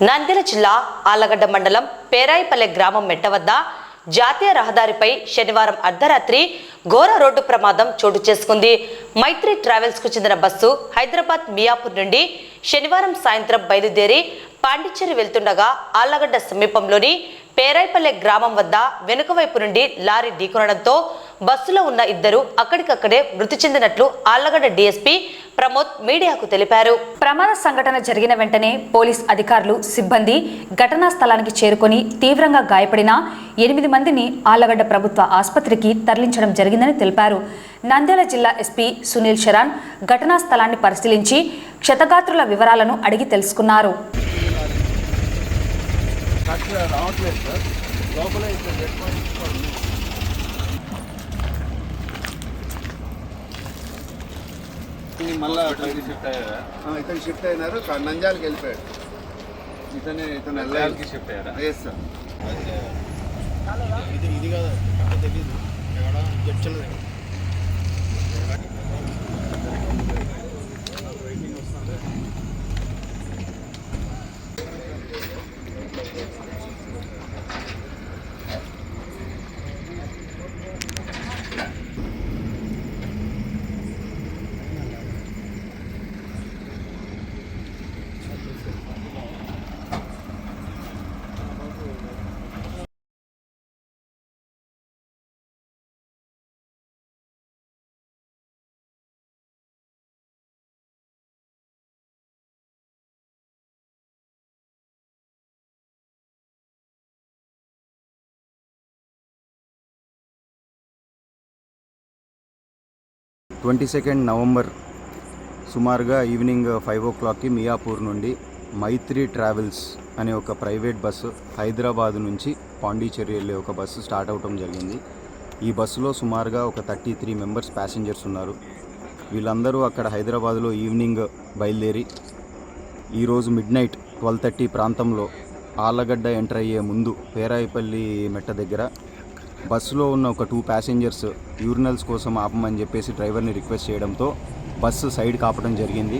నంద్యాల జిల్లా ఆలగడ్డ మండలం పేరాయిపల్లె గ్రామం మెట్ట వద్ద జాతీయ రహదారిపై శనివారం అర్ధరాత్రి ఘోర రోడ్డు ప్రమాదం చోటు చేసుకుంది. మైత్రి ట్రావెల్స్కు చెందిన బస్సు హైదరాబాద్ మియాపూర్ నుండి శనివారం సాయంత్రం బయలుదేరి పాండిచ్చేరి వెళ్తుండగా ఆళ్ళగడ్డ సమీపంలోని పేరాయిపల్లె గ్రామం వద్ద వెనుక వైపు నుండి లారీ ఢీకొనడంతో బస్సులో ఉన్న ఇద్దరు అక్కడికక్కడే మృతి చెందినట్లు ఆళ్ళగడ్డ డీఎస్పీ ప్రమోద్ మీడియాకు తెలిపారు. ప్రమాద సంఘటన జరిగిన వెంటనే పోలీస్ అధికారులు సిబ్బంది ఘటనా స్థలానికి చేరుకొని తీవ్రంగా గాయపడిన ఎనిమిది మందిని ఆళ్ళగడ్డ ప్రభుత్వ ఆసుపత్రికి తరలించడం జరిగిందని తెలిపారు. నంద్యాల జిల్లా ఎస్పీ సునీల్ శరణ్ ఘటనా స్థలాన్ని పరిశీలించి క్షతగాత్రుల వివరాలను అడిగి తెలుసుకున్నారు. రావట్లేదు సార్. లోపల ఇక్కడ ఈ మళ్ళా షిఫ్ట్ అయ్యారా? ఇతను షిఫ్ట్ అయినారు. క- నంద్యాలకు వెళ్ళిపోయాడు. ఇతనే ఇతను నంద్యాలకి షిఫ్ట్ అయ్యారా? ఎస్ సార్ ఇది ఇది కాదు. తెలీదు ఎక్కడ జడ్చలేదు ట్వంటీ సెకండ్ నవంబర్ సుమారుగా ఈవినింగ్ ఫైవ్ ఓ క్లాక్కి మియాపూర్ నుండి మైత్రి ట్రావెల్స్ అనే ఒక ప్రైవేట్ బస్సు హైదరాబాద్ నుంచి పాండిచేరి వెళ్ళే ఒక బస్సు స్టార్ట్ అవటం జరిగింది. ఈ బస్సులో సుమారుగా ఒక థర్టీ త్రీ మెంబర్స్ ప్యాసింజర్స్ ఉన్నారు. వీళ్ళందరూ అక్కడ హైదరాబాద్లో ఈవినింగ్ బయలుదేరి ఈరోజు మిడ్ నైట్ ట్వెల్వ్ థర్టీ ప్రాంతంలో ఆలగడ్డ ఎంటర్ అయ్యే ముందు పేరాయిపల్లి మెట్ట దగ్గర బస్సులో ఉన్న ఒక టూ ప్యాసింజర్స్ యూరినల్స్ కోసం ఆపమని చెప్పేసి డ్రైవర్ని రిక్వెస్ట్ చేయడంతో బస్సు సైడ్ కాపడం జరిగింది.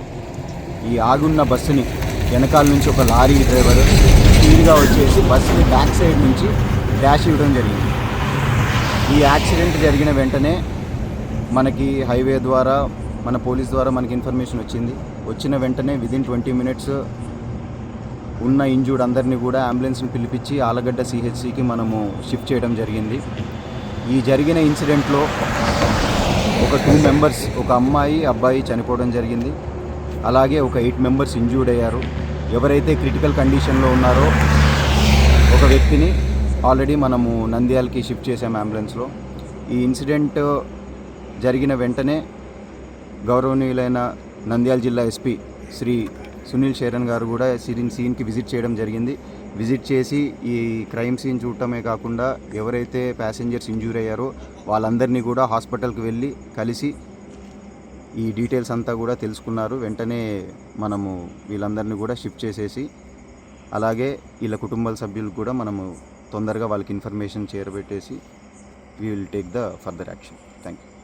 ఈ ఆగున్న బస్సుని వెనకాల నుంచి ఒక లారీ డ్రైవర్ స్పీడ్గా వచ్చేసి బస్సుని బ్యాక్ సైడ్ నుంచి డ్యాష్ ఇవ్వడం జరిగింది. ఈ యాక్సిడెంట్ జరిగిన వెంటనే మనకి హైవే ద్వారా మన పోలీస్ ద్వారా మనకి ఇన్ఫర్మేషన్ వచ్చింది. వచ్చిన వెంటనే విదిన్ ట్వంటీ మినిట్స్ ఉన్న ఇంజూర్డ్ అందరినీ కూడా అంబులెన్స్ని పిలిపించి ఆలగడ్డ సిహెచ్సికి మనము షిఫ్ట్ చేయడం జరిగింది. ఈ జరిగిన ఇన్సిడెంట్లో ఒక టూ మెంబర్స్ ఒక అమ్మాయి అబ్బాయి చనిపోవడం జరిగింది. అలాగే ఒక ఎయిట్ మెంబర్స్ ఇంజూర్డ్ అయ్యారు. ఎవరైతే క్రిటికల్ కండిషన్లో ఉన్నారో ఒక వ్యక్తిని ఆల్రెడీ మనము నంద్యాలకి షిఫ్ట్ చేసాం అంబులెన్స్లో. ఈ ఇన్సిడెంట్ జరిగిన వెంటనే గౌరవనీయులైన నంద్యాల జిల్లా ఎస్పీ శ్రీ సునీల్ శరణ్ గారు కూడా సీన్ సీన్కి విజిట్ చేయడం జరిగింది. విజిట్ చేసి ఈ క్రైమ్ సీన్ చూడటమే కాకుండా ఎవరైతే ప్యాసింజర్స్ ఇంజూర్ అయ్యారో వాళ్ళందరినీ కూడా హాస్పిటల్కి వెళ్ళి కలిసి ఈ డీటెయిల్స్ అంతా కూడా తెలుసుకున్నారు. వెంటనే మనము వీళ్ళందరినీ కూడా షిఫ్ట్ చేసేసి అలాగే వీళ్ళ కుటుంబ సభ్యులకు కూడా మనము తొందరగా వాళ్ళకి information చేరబెట్టేసి we will take the further action. Thank you